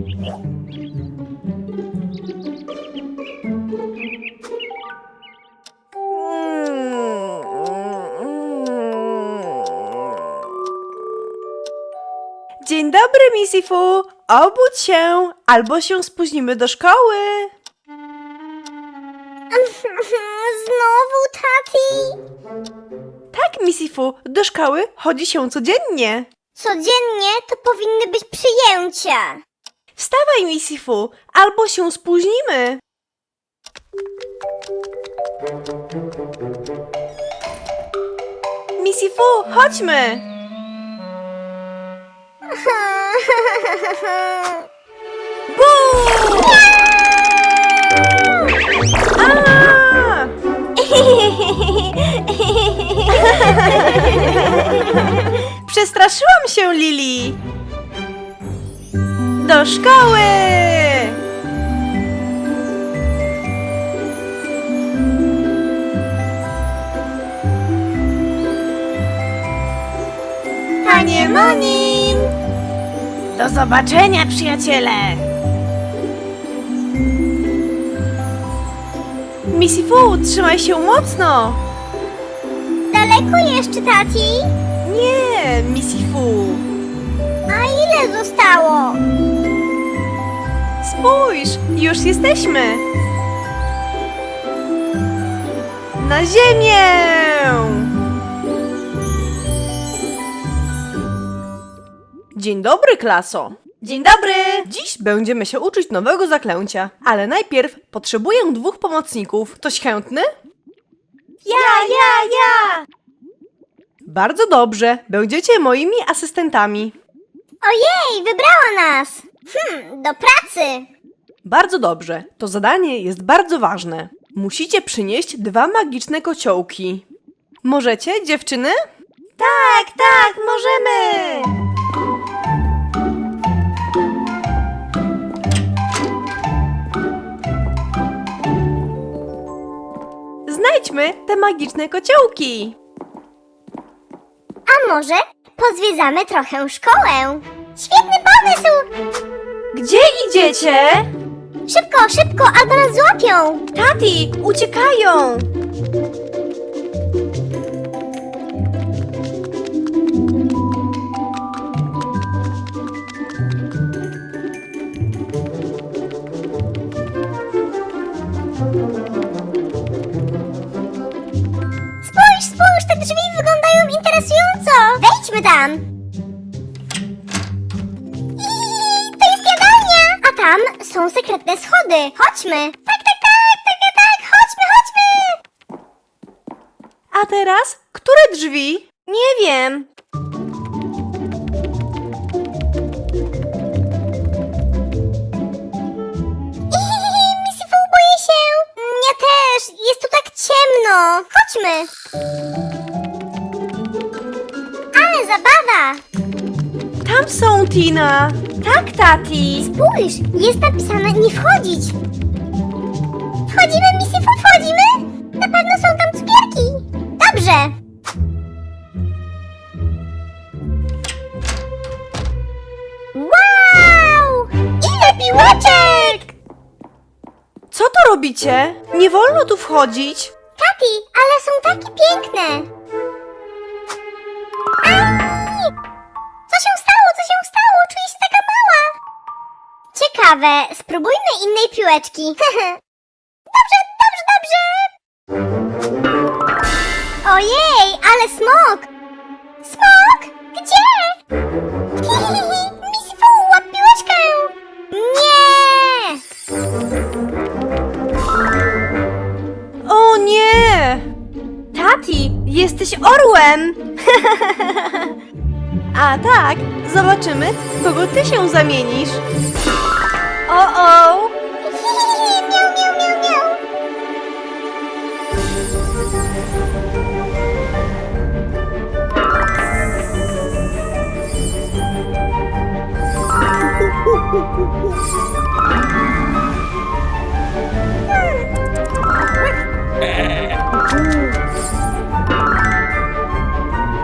Dzień dobry, Misifu! Obudź się, albo się spóźnimy do szkoły. Znowu, tati? Tak, Misifu, do szkoły chodzi się codziennie. Codziennie to powinny być przyjęcia. Wstawaj, Misifu, albo się spóźnimy. Misifu, chodźmy! Bum! A! Przestraszyłam się, Lili! Do szkoły! Panie Monim! Do zobaczenia, przyjaciele! Misifu, trzymaj się mocno! Daleko jeszcze, tati? Nie, Misifu! A ile zostało? Spójrz, już jesteśmy! Na ziemię! Dzień dobry, klaso! Dzień dobry! Dziś będziemy się uczyć nowego zaklęcia, ale najpierw potrzebuję dwóch pomocników. Ktoś chętny? Ja, ja, ja! Bardzo dobrze, będziecie moimi asystentami. Ojej, wybrała nas! Hmm, do pracy! Bardzo dobrze, to zadanie jest bardzo ważne. Musicie przynieść dwa magiczne kociołki. Możecie, dziewczyny? Tak, tak, możemy! Znajdźmy te magiczne kociołki. A może pozwiedzamy trochę szkołę? Świetny pomysł! Gdzie idziecie? Szybko, szybko, albo nas złapią! Tati, uciekają! Spójrz, spójrz, te drzwi wyglądają interesująco! Wejdźmy tam! Są sekretne schody. Chodźmy! Tak, tak, tak, tak, tak, tak, chodźmy, chodźmy! A teraz, które drzwi? Nie wiem. Misifu, boję się! Mnie też, jest tu tak ciemno! Chodźmy! Ale zabawa! Tam są, Tina. Tak, Tati. Spójrz, jest napisane nie wchodzić. Wchodzimy, Misifu, wchodzimy? Na pewno są tam cukierki. Dobrze. Wow! Ile piłeczek! Co tu robicie? Nie wolno tu wchodzić. Tati, ale są takie piękne. Spróbujmy innej piłeczki. dobrze, dobrze, dobrze. Ojej, ale smok! Smok? Gdzie? Misifu, łap piłeczkę! Nie! O nie! Tati, jesteś orłem! A tak, zobaczymy, kogo ty się zamienisz. O, o! miau, miau, miau, miau.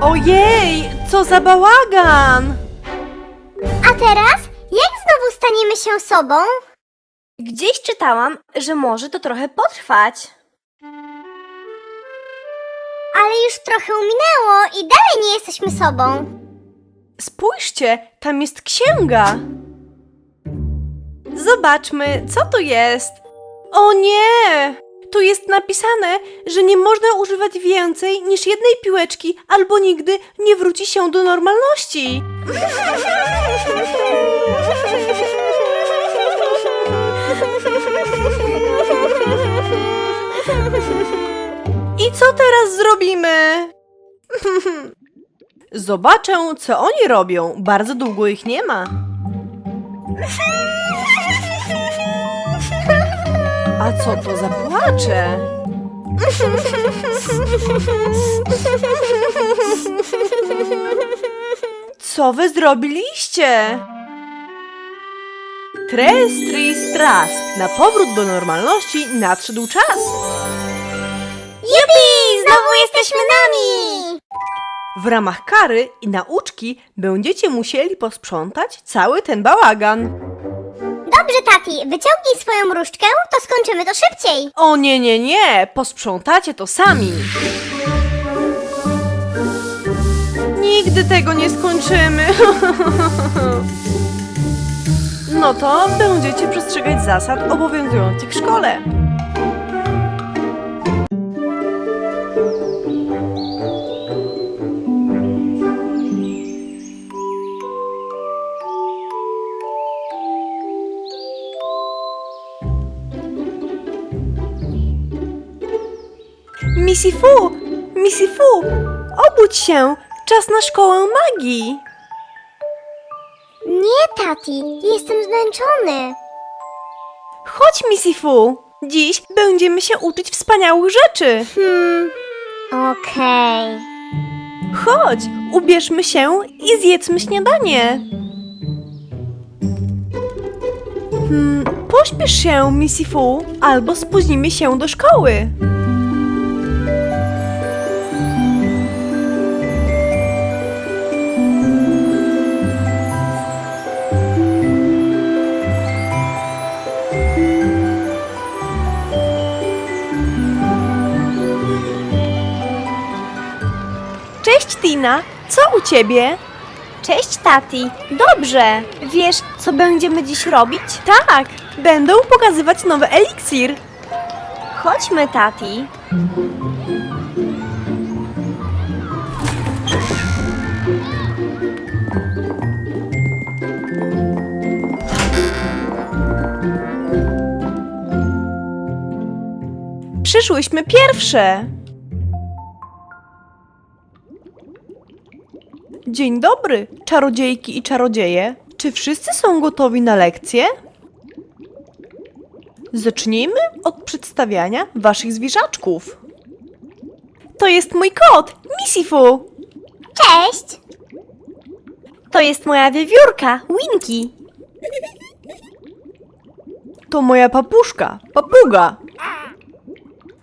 Ojej, co za bałagan! A teraz staniemy się sobą? Gdzieś czytałam, że może to trochę potrwać. Ale już trochę minęło i dalej nie jesteśmy sobą. Spójrzcie, tam jest księga. Zobaczmy, co tu jest. O nie! Tu jest napisane, że nie można używać więcej niż jednej piłeczki, albo nigdy nie wróci się do normalności. I co teraz zrobimy? Zobaczę, co oni robią. Bardzo długo ich nie ma. A co to za płacze? Co wy zrobiliście? Tres, tris, tras. Na powrót do normalności nadszedł czas. Jupi! Znowu jesteśmy nami! W ramach kary i nauczki będziecie musieli posprzątać cały ten bałagan. Dobrze, Tati, wyciągnij swoją różdżkę, to skończymy to szybciej. O nie, nie, nie! Posprzątacie to sami! Nigdy tego nie skończymy! No to będziecie przestrzegać zasad obowiązujących w szkole. Missy Fu! Missy Fu! Obudź się! Czas na szkołę magii! Nie, Tati, jestem zmęczony. Chodź, Missy Fu! Dziś będziemy się uczyć wspaniałych rzeczy! Hmm, okej. Chodź, ubierzmy się i zjedzmy śniadanie! Hmm, pośpiesz się, Missy Fu, albo spóźnimy się do szkoły. Cześć, Tina! Co u ciebie? Cześć, Tati. Dobrze. Wiesz, co będziemy dziś robić? Tak, będą pokazywać nowy eliksir. Chodźmy, Tati. Przyszłyśmy pierwsze. Dzień dobry, czarodziejki i czarodzieje. Czy wszyscy są gotowi na lekcję? Zacznijmy od przedstawiania waszych zwierzaczków. To jest mój kot, Misifu. Cześć! To jest moja wiewiórka, Winky. To moja papuszka, papuga.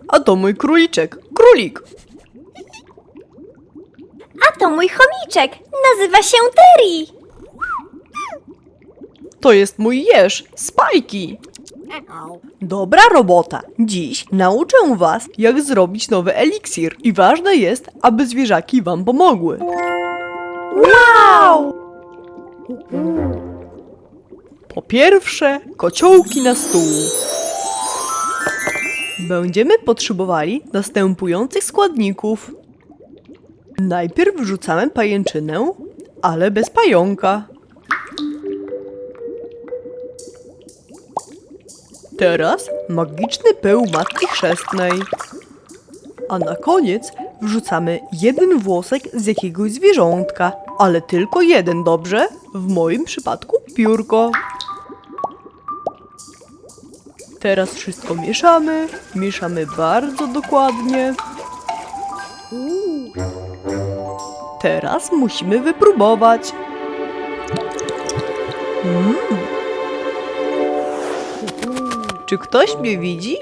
A to mój króliczek, królik. To mój chomiczek. Nazywa się Terry. To jest mój jeż, Spajki. Dobra robota. Dziś nauczę was, jak zrobić nowy eliksir. I ważne jest, aby zwierzaki wam pomogły. Wow! Po pierwsze, kociołki na stół. Będziemy potrzebowali następujących składników. Najpierw wrzucamy pajęczynę, ale bez pająka. Teraz magiczny pył Matki Chrzestnej. A na koniec wrzucamy jeden włosek z jakiegoś zwierzątka, ale tylko jeden, dobrze? W moim przypadku piórko. Teraz wszystko mieszamy, mieszamy bardzo dokładnie. Teraz musimy wypróbować. Mm. Czy ktoś mnie widzi?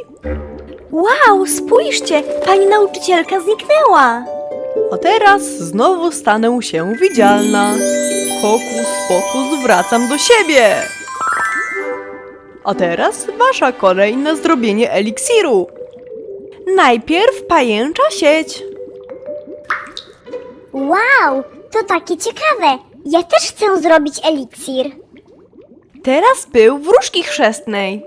Wow, spójrzcie, pani nauczycielka zniknęła. A teraz znowu stanę się widzialna. Hokus pokus, wracam do siebie! A teraz wasza kolej na zrobienie eliksiru. Najpierw pajęcza sieć. Wow, to takie ciekawe. Ja też chcę zrobić eliksir. Teraz pył wróżki chrzestnej.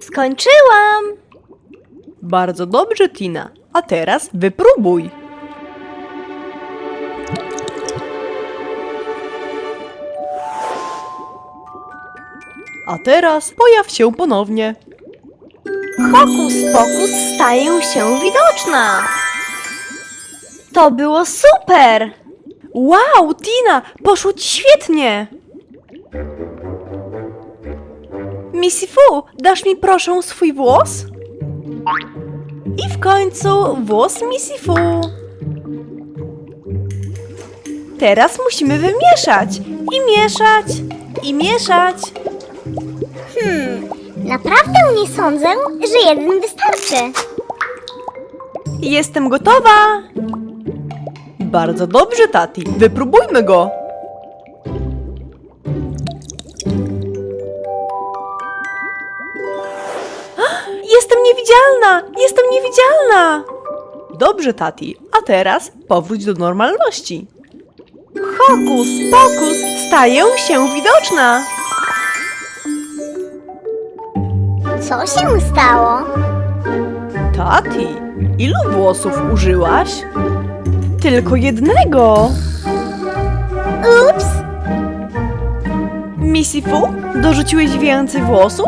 Skończyłam! Bardzo dobrze, Tina. A teraz wypróbuj. A teraz pojaw się ponownie. Hokus pokus staję się widoczna! To było super! Wow, Tina, poszło ci świetnie! Missy Fu, dasz mi proszę swój włos? I w końcu włos Missy Fu. Teraz musimy wymieszać. I mieszać. I mieszać. Hmm, naprawdę nie sądzę, że jeden wystarczy. Jestem gotowa. Bardzo dobrze, Tati. Wypróbujmy go. Jestem niewidzialna! Jestem niewidzialna! Dobrze, Tati. A teraz powróć do normalności. Hokus pokus, staję się widoczna. Co się stało? Tati, ilu włosów użyłaś? Tylko jednego. Ups, Missy Fu, dorzuciłeś więcej włosów?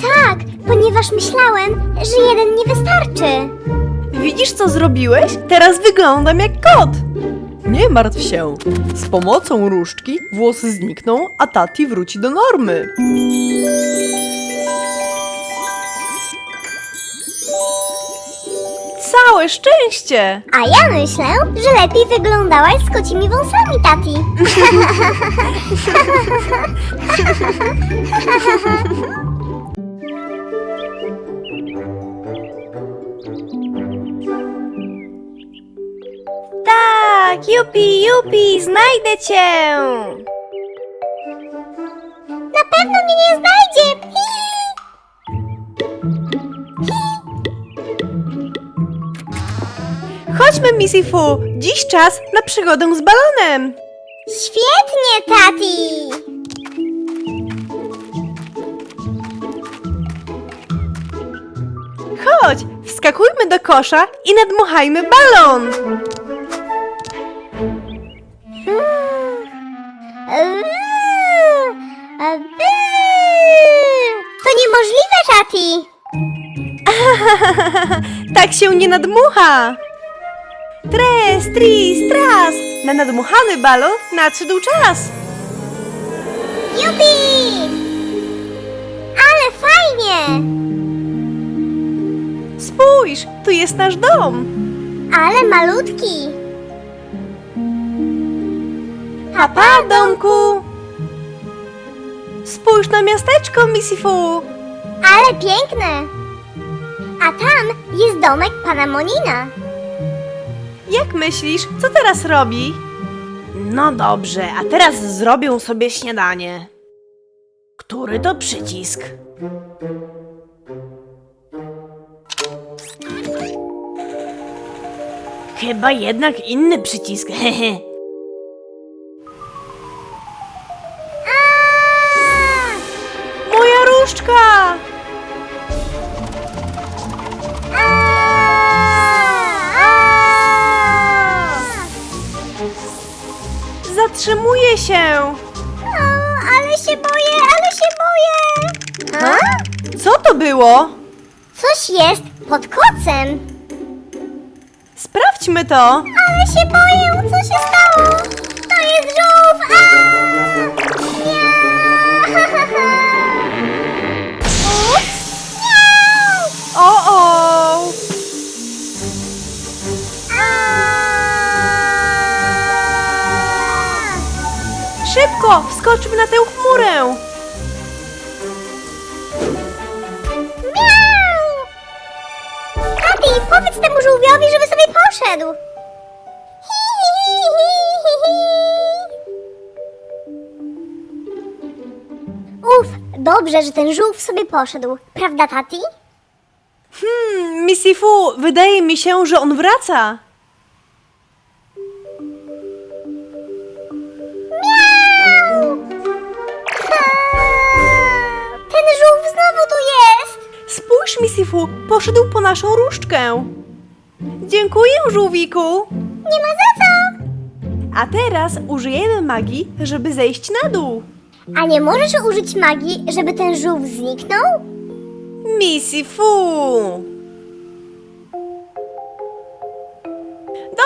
tak, ponieważ myślałem, że jeden nie wystarczy. Widzisz, co zrobiłeś? Teraz wyglądam jak kot. Nie martw się. Z pomocą różdżki włosy znikną, a Tati wróci do normy. Całe szczęście! A ja myślę, że lepiej wyglądałaś z kocimi wąsami, tati. Tak, jupi, jupi, znajdę cię! Na pewno mnie nie znajdzie. Chodźmy, Missy Fu! Dziś czas na przygodę z balonem! Świetnie, tati. Chodź, wskakujmy do kosza i nadmuchajmy balon! To niemożliwe, tati. tak się nie nadmucha! Tres, tris, tras! Na nadmuchany balon nadszedł czas! Jupi! Ale fajnie! Spójrz, tu jest nasz dom! Ale malutki. Papa, domku! Spójrz na miasteczko, Missy Fu! Ale piękne. A tam jest domek pana Monina. Jak myślisz, co teraz robi? No dobrze, a teraz zrobię sobie śniadanie. Który to przycisk? Chyba jednak inny przycisk. hehe. Zatrzymuje się! O, ale się boję, ale się boję. A? Co to było? Coś jest pod kocem. Sprawdźmy to! Ale się boję, co się stało? To jest żółw! Nie! Ups! Nie! O, o! Szybko! Wskoczmy na tę chmurę! Miau! Kapi, powiedz temu żółwiowi, żeby sobie poszedł. Hi. Uf, dobrze, że ten żółw sobie poszedł. Prawda, Tati? Hmm, Missy Fu, wydaje mi się, że on wraca. Poszedł po naszą różdżkę. Dziękuję, żółwiku. Nie ma za co! A teraz użyjemy magii, żeby zejść na dół. A nie możesz użyć magii, żeby ten żółw zniknął? Missy Fu.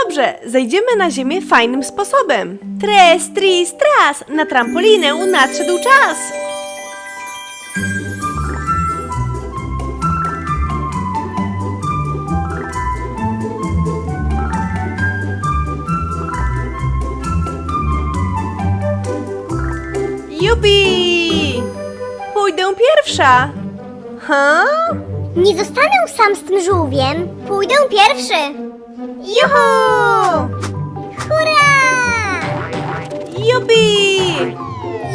Dobrze, zejdziemy na ziemię fajnym sposobem. Tres, tris, tras, na trampolinę nadszedł czas. Pierwsza. Ha? Nie zostanę sam z tym żółwiem. Pójdę pierwszy. Juhu! Hurra! Jupi!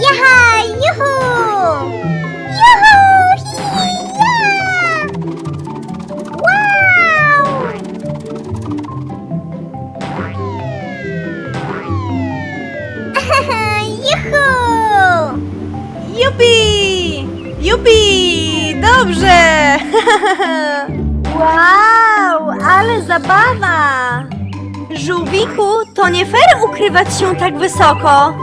Jaha! Juhu! Zabawa! Żółwiku, to nie fair ukrywać się tak wysoko.